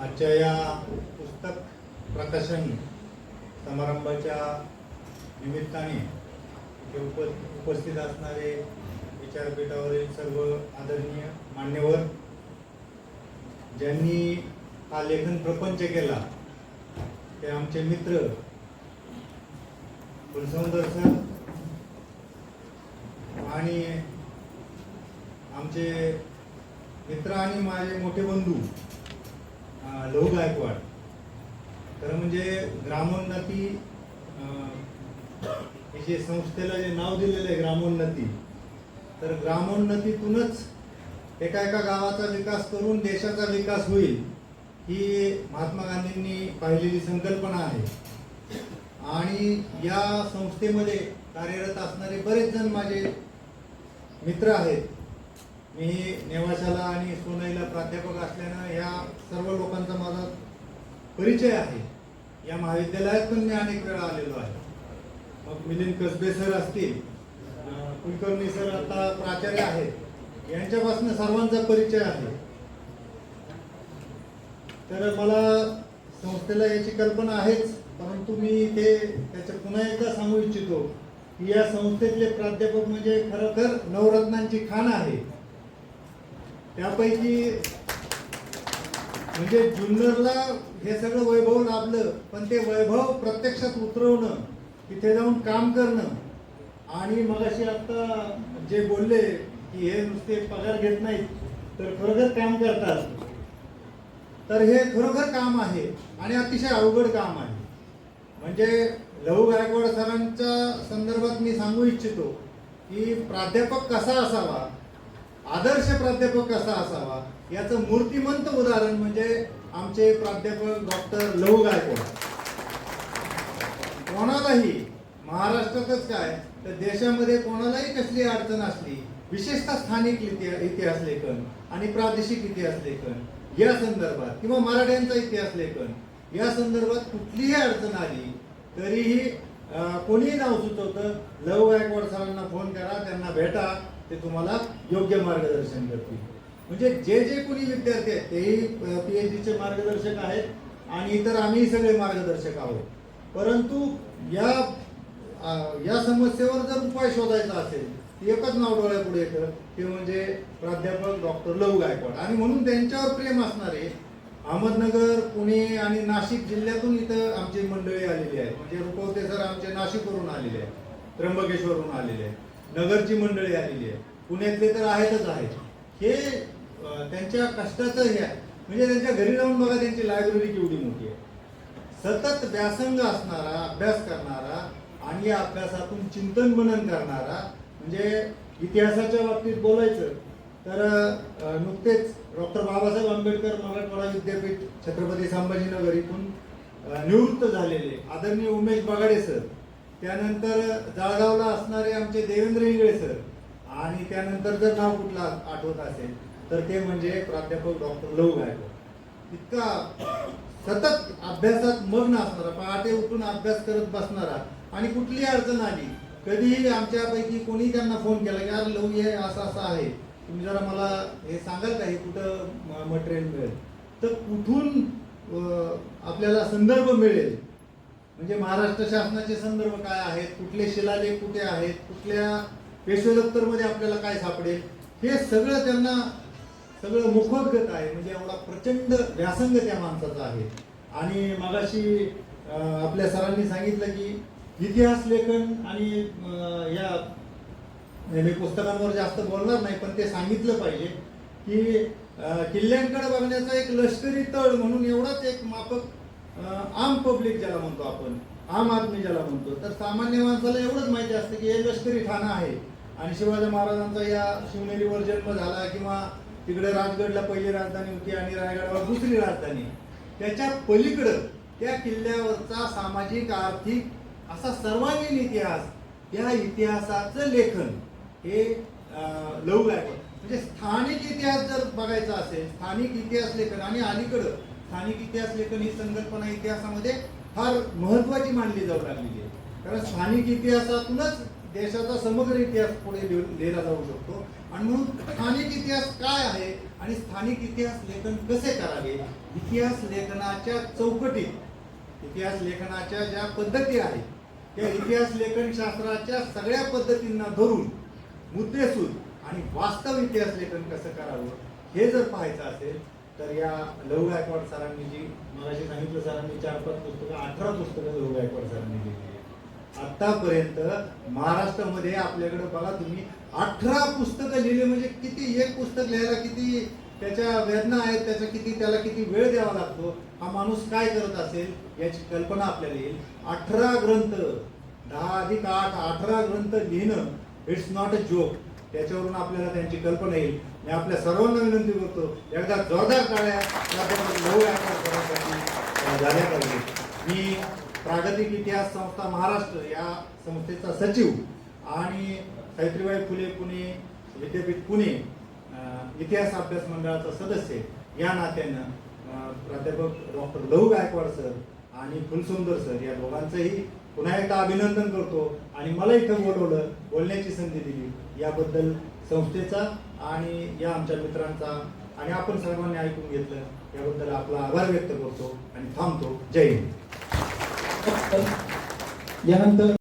आजच्या या पुस्तक प्रकाशन समारंभाच्या निमित्ताने इथे उप उपस्थित असणारे विचारपीठावरील सर्व आदरणीय मान्यवर ज्यांनी हा लेखन प्रपंच केला ते आमचे मित्र फुलसौंदर सर आणि आमचे मित्र आणि माझे मोठे बंधू लहू गायकवाड खरं म्हणजे ग्रामोन्नती हे जे संस्थेला जे नाव दिलेलं आहे ग्रामोन्नती तर ग्रामोन्नतीतूनच एका एका गावाचा विकास करून देशाचा विकास होईल ही महात्मा गांधींनी पाहिलेली संकल्पना आहे. आणि या संस्थेमध्ये कार्यरत असणारे बरेच जण माझे मित्र आहेत. मी नेवाशाला आणि सोनईला प्राध्यापक असल्यानं या सर्व लोकांचा माझा परिचय आहे. या महाविद्यालयात पण मी अनेक वेळा आलेलो आहे. मग मिलिंद कसबे सर असतील कुलकर्णी सर आता प्राचार्य आहेत यांच्यापासून सर्वांचा परिचय आहे. तर मला संस्थेला याची कल्पना आहेच परंतु मी ते त्याच्या पुन्हा एकदा सांगू इच्छितो की या संस्थेतले प्राध्यापक म्हणजे खरोखर नवरत्नांची खाण आहे. त्यापैकी म्हणजे जुन्नरला हे सगळं वैभव लाभलं पण ते वैभव प्रत्यक्षात उतरवणं तिथे जाऊन काम करणं. आणि मग अशी आता जे बोलले की हे नुसते पगार घेत नाहीत तर खरोखर काम करतात. तर हे खरोखर काम आहे आणि अतिशय अवघड काम आहे. म्हणजे लहू गायकवाड सरांच्या संदर्भात मी सांगू इच्छितो की प्राध्यापक कसा असावा आदर्श प्राध्यापक कसा असावा? याचं मूर्तिमंत उदाहरण म्हणजे आमचे प्राध्यापक डॉक्टर लहू गायकवाड. कोणालाही महाराष्ट्रातच काय तर देशामध्ये कोणालाही कसली अडचण असली विशेषतः स्थानिक इतिहास लेखन आणि प्रादेशिक इतिहास लेखन या संदर्भात किंवा मराठ्यांचा इतिहास लेखन या संदर्भात कुठलीही अडचण आली तरीही कोणीही नाव सुचवतं लव गायकवाड सरांना फोन करा त्यांना भेटा ते तुम्हाला योग्य मार्गदर्शन करतील म्हणजे जे जे कोणी विद्यार्थी आहेत तेही पीएच डीचे मार्गदर्शक आहेत आणि इतर आम्ही सगळे मार्गदर्शक आहोत. परंतु या या समस्येवर जर उपाय शोधायचा असेल एकच नाव डोळ्यापुढे येतं ते म्हणजे प्राध्यापक डॉक्टर लहू गायकवाड. आणि म्हणून त्यांच्यावर प्रेम असणारे अहमदनगर पुणे आणि नाशिक जिल्ह्यातून इथं आमची मंडळी आलेली आहेत. म्हणजे रुपवते सर आमचे नाशिकवरून आलेले आहेत त्र्यंबकेश्वरहून आलेले आहेत. नगरची मंडळी आलेली आहे. पुण्यातले तर आहेतच आहेत. हे त्यांच्या कष्टाचं हे आहे. म्हणजे त्यांच्या घरी जाऊन बघा त्यांची लायब्ररी केवढी मोठी आहे. सतत व्यासंग असणारा अभ्यास करणारा आणि या अभ्यासातून चिंतन मनन करणारा म्हणजे इतिहासाच्या बाबतीत बोलायचं तर नुकतेच डॉक्टर बाबासाहेब आंबेडकर मराठवाडा विद्यापीठ छत्रपती संभाजीनगर इथून निवृत्त झालेले आदरणीय उमेश बगाडे सर. त्यानंतर जळगावला असणारे आमचे देवेंद्र इंगळे सर आणि त्यानंतर जर नाव कुठला आठवत असेल तर ते म्हणजे प्राध्यापक डॉक्टर लहू गायकवाड. इतका सतत अभ्यासात मग्न असणारा पहाटे उठून अभ्यास करत बसणारा आणि कुठलीही अडचण आली कधीही आमच्यापैकी कोणी त्यांना फोन केला की अरे लहू हे असं असं आहे. तुम्ही जरा मला हे सांगाल का? हे कुठं मटेरियल मिळेल? तर कुठून आपल्याला संदर्भ मिळेल? म्हणजे महाराष्ट्र शासनाचे संदर्भ काय आहेत? कुठले शिलालेख कुठे आहेत? कुठल्या पेशवे दप्तरमध्ये आपल्याला काय सापडेल? हे सगळं त्यांना सगळं मुखोद्गत आहे. म्हणजे एवढा प्रचंड व्यासंग त्या माणसाचा आहे. आणि मगाशी आपल्या सरांनी सांगितलं की इतिहास लेखन आणि या मी पुस्तकांवर जास्त बोलणार नाही पण ते सांगितलं पाहिजे की किल्ल्यांकडे बघण्याचा एक लष्करी तळ म्हणून एवढाच एक माफक आम पब्लिक ज्याला म्हणतो आपण आम आदमी ज्याला म्हणतो तर सामान्य माणसाला एवढंच माहिती असतं की हे लष्करी ठाणं आहे. आणि शिवाजी महाराजांचा या शिवनेरीवर जन्म झाला किंवा तिकडे राजगडला पहिली राजधानी होती आणि रायगडावर दुसरी राजधानी. त्याच्या पलीकडं त्या किल्ल्यावरचा सामाजिक आर्थिक असा सर्वांगीण इतिहास त्या इतिहासाचं लेखन हे अं, लहू म्हणजे स्थानिक इतिहास जर बघायचा असेल स्थानिक इतिहास लेखन आणि अलीकडं स्थानिक इतिहास लेखन ही संकल्पना इतिहासामध्ये फार महत्वाची मानली जाऊ लागलेली आहे. कारण स्थानिक इतिहासातूनच देशाचा समग्र इतिहास पुढे लिहिला जाऊ शकतो. आणि म्हणून स्थानिक इतिहास काय आहे आणि स्थानिक इतिहास लेखन कसे करावे? इतिहास लेखनाच्या चौकटीत इतिहास लेखनाच्या ज्या पद्धती आहेत त्या इतिहास लेखनशास्त्राच्या सगळ्या पद्धतींना धरून मुद्देसूद आणि वास्तव इतिहास लेखन कसं करावं हे जर पाहायचं असेल तर या लहू गायकवाड सरांनी जी मगाशी सांगितलं सरांनी चार पाच पुस्तकं अठरा पुस्तकं लहू गायकवाड सरांनी लिहिली आतापर्यंत महाराष्ट्रामध्ये आपल्याकडे बघा तुम्ही अठरा पुस्तकं लिहिली म्हणजे किती एक पुस्तक लिहायला किती त्याच्या वेदना आहेत त्याचा किती त्याला किती वेळ द्यावा लागतो हा माणूस काय करत असेल याची कल्पना आपल्याला येईल. अठरा ग्रंथ दहा अधिक आठ अठरा ग्रंथ लिहिणं इट्स नॉट अ जोक त्याच्यावरून आपल्याला त्यांची कल्पना येईल. मी आपल्या सर्वांना विनंती करतो एकदा जोरदार टाळ्या लहू झाल्या पाहिजे. मी प्रागतिक इतिहास संस्था महाराष्ट्र या संस्थेचा सचिव आणि सावित्रीबाई फुले पुणे विद्यापीठ पुणे इतिहास अभ्यास मंडळाचा सदस्य या नात्यानं प्राध्यापक डॉक्टर लहू गायकवाड सर आणि फुलसुंदर सर या दोघांचंही पुन्हा एकदा अभिनंदन करतो आणि मला इथं बोलवलं बोलण्याची संधी दिली. याबद्दल संस्थेचा आणि या आमच्या मित्रांचा आणि आपण सर्वांनी ऐकून घेतलं. याबद्दल आपला आभार व्यक्त करतो आणि थांबतो. जय हिंद. यानंतर